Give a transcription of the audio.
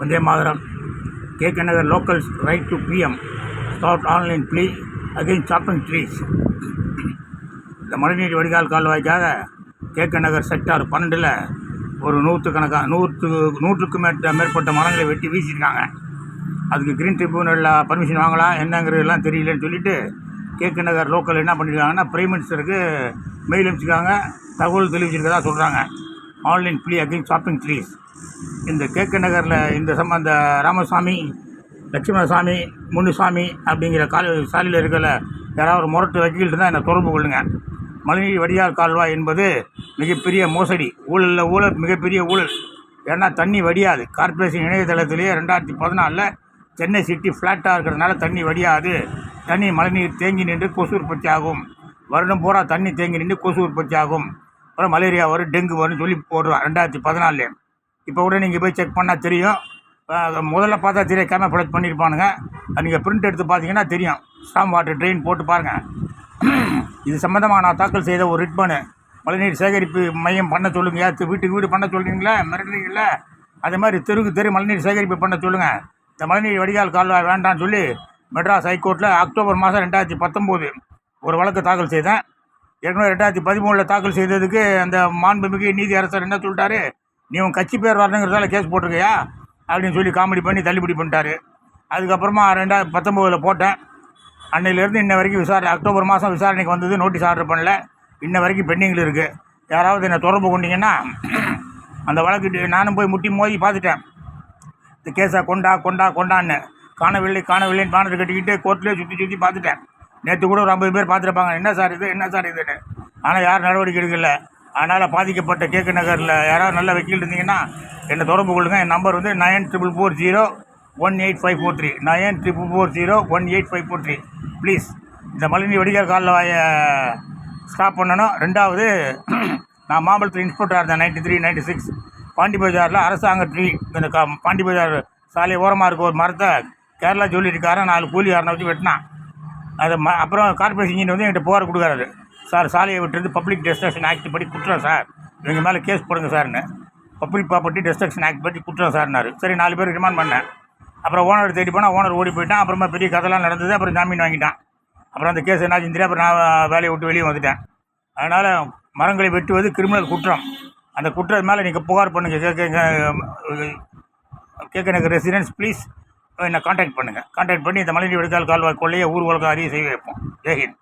Vande Mataram. KK Nagar locals right to PM. Start online plea against chopping trees. இந்த மழைநீர் வடிகால் கால்வாய்க்காக KK நகர் sector பன்னெண்டில் ஒரு நூற்று கணக்காக நூற்று நூற்றுக்கு மேற்பட்ட மேற்பட்ட மரங்களை வெட்டி வீசியிருக்காங்க. அதுக்கு க்ரீன் ட்ரிபியூனலில் பர்மிஷன் வாங்கலாம் என்னங்கிறதெல்லாம் தெரியலன்னு சொல்லிட்டு கேகே நகர் லோக்கல் என்ன பண்ணியிருக்காங்கன்னா பிரைம் மினிஸ்டருக்கு மெயில் அனுப்பிச்சிருக்காங்க. தகவல் தெரிவிச்சிருக்கதா சொல்கிறாங்க online plea against chopping trees. இந்த கேக்க நகரில் இந்த சம்மந்த ராமசாமி லட்சுமணசாமி முனுசாமி அப்படிங்கிற கால சாலையில் இருக்கல யாராவது ஒரு முரட்டு வக்கீல் இருந்தால் என்னை தொடர்பு கொள்ளுங்கள் மழைநீர் வடிகால் கால்வாய் என்பது மிகப்பெரிய மோசடி. ஊழலில் ஊழல் மிகப்பெரிய ஊழல். ஏன்னா தண்ணி வடியாது. கார்ப்பரேஷன் இணையதளத்திலேயே ரெண்டாயிரத்தி பதினாலில் சென்னை சிட்டி ஃப்ளாட்டாக இருக்கிறதுனால தண்ணி வடியாது. தண்ணி மழைநீர் தேங்கி நின்று கொசு உற்பத்தி ஆகும். வருடம் பூரா தண்ணி தேங்கி நின்று கொசு உற்பத்தி ஆகும். அப்புறம் மலேரியா வரும் டெங்கு வரும்னு சொல்லி போடுறோம் ரெண்டாயிரத்தி பதினாலே இப்போ கூட நீங்கள் போய் செக் பண்ணால் தெரியும். முதல்ல பார்த்தா தெரியும் கேமரா பண்ணியிருப்பானுங்க. நீங்கள் பிரிண்ட் எடுத்து பார்த்தீங்கன்னா தெரியும். ஸ்டாம் வாட்டர் ட்ரெயின் போட்டு பாருங்கள் இது சம்மந்தமாக நான் தாக்கல் செய்த ஒரு ரிட் மனு மழைநீர் சேகரிப்பு மையம் பண்ண சொல்லுங்கள் ஏன் வீட்டுக்கு வீடு பண்ண சொல்கிறீங்களா மிரட்டுறீங்களா? அதே மாதிரி தெருவுக்கு தெரு மழைநீர் சேகரிப்பு பண்ண சொல்லுங்கள் இந்த மழைநீர் வடிகால் கால்வாய் வேண்டாம்னு சொல்லி மெட்ராஸ் ஹைகோர்ட்டில் அக்டோபர் மாதம் ரெண்டாயிரத்தி பத்தொம்போது ஒரு வழக்கு தாக்கல் செய்தேன். ஏற்கனவே ரெண்டாயிரத்தி பதிமூணில் தாக்கல் செய்ததுக்கு அந்த மாண்புமிகு நீதி அரசர் என்ன சொல்லிட்டாரு? நீ உன் கட்சி பேர் வரணுங்கிறதால கேஸ் போட்டிருக்கியா? அப்படின்னு சொல்லி காமெடி பண்ணி தள்ளுபடி பண்ணிட்டாரு. அதுக்கப்புறமா ரெண்டாயிரத்தி பத்தொம்போதில் போட்டேன். அன்னையிலேருந்து இன்ன வரைக்கும் விசாரணை அக்டோபர் மாதம் விசாரணைக்கு வந்தது நோட்டீஸ் ஆர்டர் பண்ணல. இன்ன வரைக்கும் பெண்டிங்கில் இருக்குது யாராவது என்னை தொடர்பு கொண்டீங்கன்னா அந்த வழக்கு நானும் போய் முட்டி மோதி பார்த்துட்டேன். இந்த கேஸை கொண்டா கொண்டா கொண்டான்னு. காணவில்லை காணவில்லைன்னு பேனர் கட்டிக்கிட்டு கோர்ட்லேயே சுற்றி சுற்றி பார்த்துட்டேன். நேற்று கூட ஒரு ஐம்பது பேர் பார்த்துருப்பாங்க. என்ன சார் இது? என்ன சார் இதுன்னு. ஆனால் யாரும் நடவடிக்கை எடுக்கல. அதனால் பாதிக்கப்பட்ட கேக்கு நகரில் யாராவது நல்ல வக்கீல் இருந்தீங்கன்னா என்னை தொடர்பு கொள்ளுங்கள் என் நம்பர் வந்து nine triple four zero one eight five four three nine triple four zero one eight five four three please இந்த மழைநீர் வடிகால் கால்வாயை ஸ்டாப் பண்ணணும். ரெண்டாவது நான் மாம்பழத்தில் இன்ஸ்பெக்டராக இருந்தேன் ninety three ninety six Pondy பஜாரில் அரசாங்க ட்ரீ இந்த கா பாண்டி பஜார் சாலை ஓரமாக இருக்க ஒரு மரத்தை கேரளா சொல்லியிருக்காரன் நாலு கூலி யாரனை வச்சு வெட்டினான். அது ம அப்புறம் கார்பரேஷன் இன்ஜின் வந்து என்கிட்ட புகார் கொடுக்குறாரு. சார் சாலையை விட்டுறது பப்ளிக் டெஸ்ட்ரக்ஷன் ஆக்ட் படி குற்றம் சார். எங்கள் மேலே கேஸ் போடுங்க சார்னு. பப்ளிக் ப்ராப்பர்ட்டி டெஸ்ட்ரக்ஷன் ஆக்ட் படி குற்றம் சார்னாரு. சரி நாலு பேர் ரிமாண்ட் பண்ணேன். அப்புறம் ஓனர் தேடி போனால் ஓனர் ஓடி போயிட்டான். அப்புறமா பெரிய கதைலாம் நடந்தது. அப்புறம் ஜாமீன் வாங்கிட்டான். அப்புறம் அந்த கேஸ் என்ன தெரியும் அப்புறம் நான் வேலையை விட்டு வெளியே வந்துட்டேன். அதனால் மரங்களை வெட்டுவது கிரிமினல் குற்றம். அந்த குற்றம் மேலே நீங்கள் புகார் பண்ணுங்கள் கேட்க கேட்க எனக்கு ரெசிடென்ஸ் ப்ளீஸ் என்னை காண்டாக்ட் பண்ணுங்கள் காண்டாக்ட் பண்ணி இந்த மலைநீர் வடிகால் கால்வாய் கொள்ளையை ஊர் உலகம் அறிய செய்ய வைப்போம். ஜெய்ஹிந்த்